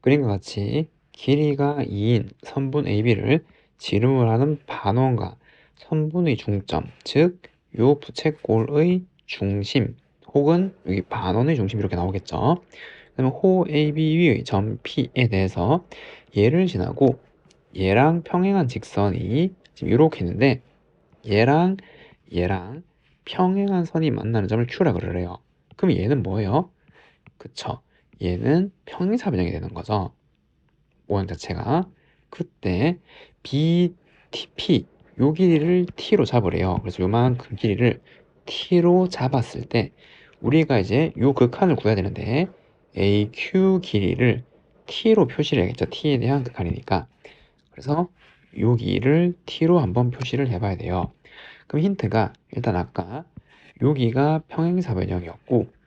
그림과 같이 길이가 2인 선분 AB를 지름을 하는 반원과 선분의 중점, 즉 요 부채꼴의 중심 혹은 여기 반원의 중심 이렇게 나오겠죠. 그러면 호 AB 위의 점 P에 대해서 얘를 지나고 얘랑 평행한 직선이 지금 이렇게 있는데 얘랑 얘랑 평행한 선이 만나는 점을 Q라 그러래요. 그럼 얘는 뭐예요? 그쵸? 얘는 평행사 변형이 되는 거죠. 모양 자체가. 그때 BTP 요 길이를 T로 잡으래요. 그래서 요만큼 길이를 T로 잡았을 때 우리가 이제 요 극한을 구해야 되는데 AQ 길이를 T로 표시를 해야겠죠. T에 대한 극한이니까. 그래서 여기를 T로 한번 표시를 해봐야 돼요. 그럼 힌트가 일단 아까 여기가 평행사 변형이었고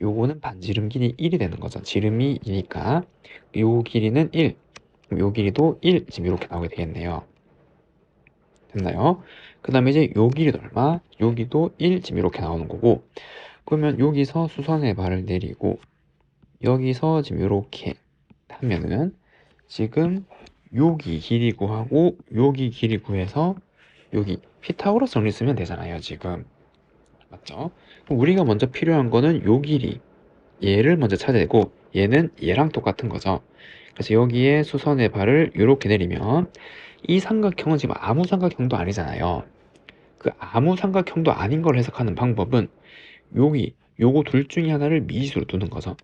요거는 반지름 길이 1이 되는 거죠. 지름이 2니까 요 길이는 1, 요 길이도 1 지금 이렇게 나오게 되겠네요. 됐나요? 그 다음에 이제 요 길이도 얼마? 여기도 1 지금 이렇게 나오는 거고 그러면 여기서 수선의 발을 내리고 여기서 지금 이렇게 하면은 지금 여기 길이 구하고 여기 길이 구해서 여기 피타고라스 정리 쓰면 되잖아요 지금 맞죠? 그럼 우리가 먼저 필요한 거는 요 길이 얘를 먼저 찾아야 되고 얘는 얘랑 똑같은 거죠 그래서 여기에 수선의 발을 이렇게 내리면 이 삼각형은 지금 아무 삼각형도 아니잖아요 그 아무 삼각형도 아닌 걸 해석하는 방법은 여기 요거 둘 중에 하나를 미지수로 두는 거죠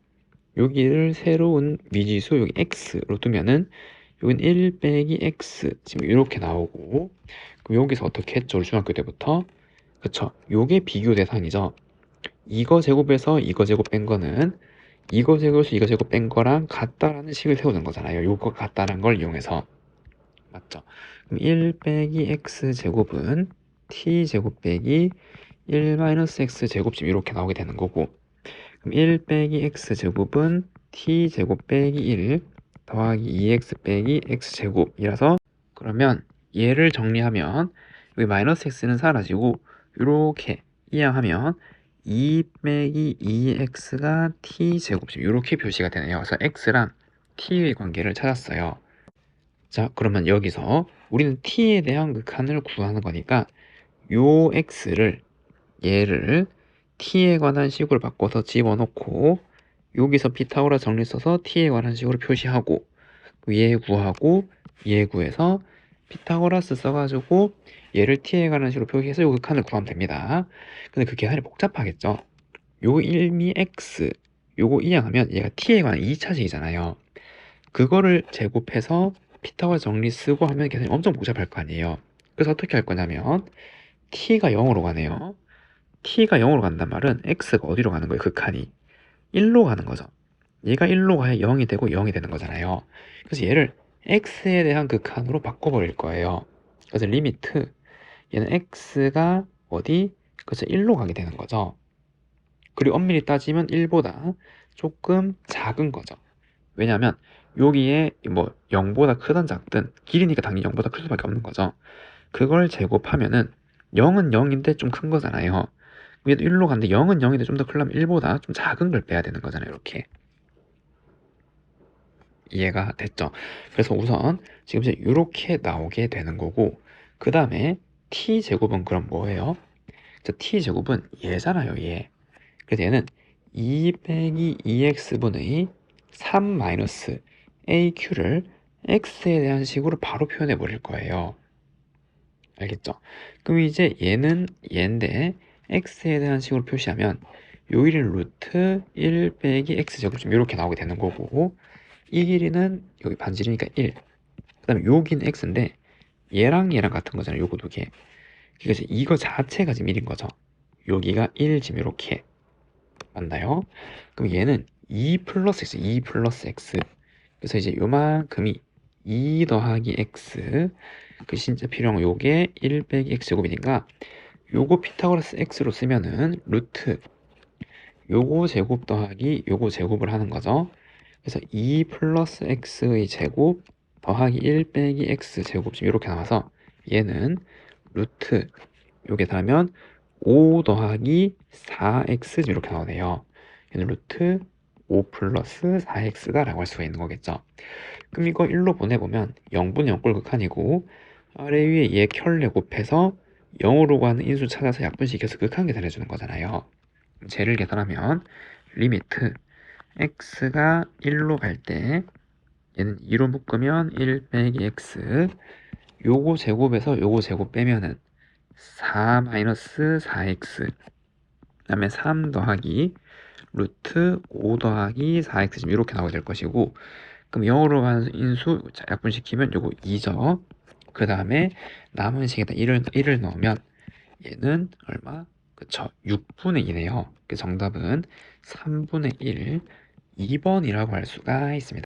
여기를 새로운 미지수 여기 x로 두면은 여긴 1 빼기 x 지금 이렇게 나오고 그럼 여기서 어떻게 했죠? 중학교 때부터 그쵸. 요게 비교 대상이죠. 이거 제곱에서 이거 제곱 뺀 거는 이거 제곱에서 이거 제곱 뺀 거랑 같다라는 식을 세우는 거잖아요. 요거 같다는 걸 이용해서. 맞죠? 그럼 1 빼기 x 제곱은 t 제곱 빼기 1 마이너스 x 제곱 지금 이렇게 나오게 되는 거고. 그럼 1 빼기 x 제곱은 t 제곱 빼기 1 더하기 2x 빼기 x 제곱이라서 그러면 얘를 정리하면 여기 마이너스 x는 사라지고 이렇게 이항하면 2 빼기 2x가 t 제곱 지금 이렇게 표시가 되네요. 그래서 x랑 t의 관계를 찾았어요. 자 그러면 여기서 우리는 t에 대한 극한을 구하는 거니까 요 x를 얘를 t에 관한 식으로 바꿔서 집어넣고 여기서 피타고라 정리 써서 t에 관한 식으로 표시하고 얘 구하고 얘 구해서 피타고라스 써가지고 얘를 t에 관한 식으로 표기해서 요 극한을 구하면 됩니다. 근데 그 계산이 복잡하겠죠. 요 1미 x 요거 이항하면 얘가 t에 관한 2차식이잖아요. 그거를 제곱해서 피타고라 정리 쓰고 하면 계산이 엄청 복잡할 거 아니에요. 그래서 어떻게 할 거냐면 t가 0으로 가네요. t가 0으로 간단 말은 x가 어디로 가는 거예요? 극한이 1로 가는 거죠. 얘가 1로 가야 0이 되고 0이 되는 거잖아요. 그래서 얘를 x에 대한 극한으로 바꿔버릴 거예요. 그래서 리미트 얘는 x가 어디? 그래서 1로 가게 되는 거죠. 그리고 엄밀히 따지면 1보다 조금 작은 거죠. 왜냐하면 여기에 뭐 0보다 크든 작든 길이니까 당연히 0보다 클 수밖에 없는 거죠. 그걸 제곱하면은 0은 0인데 좀 큰 거잖아요. 위에도 1로 갔는데 0은 0인데 좀 더 크려면 1보다 좀 작은 걸 빼야 되는 거잖아요. 이렇게. 이해가 됐죠? 그래서 우선 지금 이제 이렇게 나오게 되는 거고 그 다음에 t제곱은 그럼 뭐예요? 자, t제곱은 얘잖아요. 얘. 그래서 얘는 2 빼기 2x분의 3 마이너스 aq를 x에 대한 식으로 바로 표현해 버릴 거예요. 알겠죠? 그럼 이제 얘는 얘인데 x에 대한 식으로 표시하면 요 길이는 루트 1 빼기 x제곱 좀 이렇게 나오게 되는 거고 이 길이는 여기 반지름이니까 1. 그 다음에 여긴 x인데 얘랑 얘랑 같은 거잖아요. 요거 두 개. 그러니까 이거 자체가 지금 1인 거죠. 여기가 1 지금 이렇게 맞나요? 그럼 얘는 2 플러스 x, 2 플러스 x. 그래서 이제 요만큼이 2 더하기 x. 그 진짜 필요한 거 요게 1 빼기 x 제곱이니까 요거 피타고라스 x로 쓰면은 루트 요거 제곱 더하기 요거 제곱을 하는 거죠. 그래서 2 플러스 x의 제곱 더하기 1 빼기 x 제곱 지금 이렇게 나와서 얘는 루트 요게 다면 5 더하기 4x 이렇게 나오네요. 얘는 루트 5 플러스 4x가 라고 할 수가 있는 거겠죠. 그럼 이거 1로 보내보면 0분의 0꼴 극한이고 아래 위에 얘 켤레 곱해서 0으로 가는 인수 찾아서 약분시켜서 극한 계산해주는 거잖아요. 쟤를 계산하면 리미트 x가 1로 갈 때 얘는 2로 묶으면 1 빼기 x. 요거 제곱에서 요거 제곱 빼면은 4 마이너스 4x 그 다음에 3 더하기 루트 5 더하기 4x 지금 이렇게 나오게 될 것이고 그럼 0으로 가는 인수 자, 약분시키면 요거 2죠. 그 다음에 남은 식에다 1을, 1을 넣으면 얘는 얼마? 그쵸. 6분의 2네요. 그 정답은 3분의 1 2번이라고 할 수가 있습니다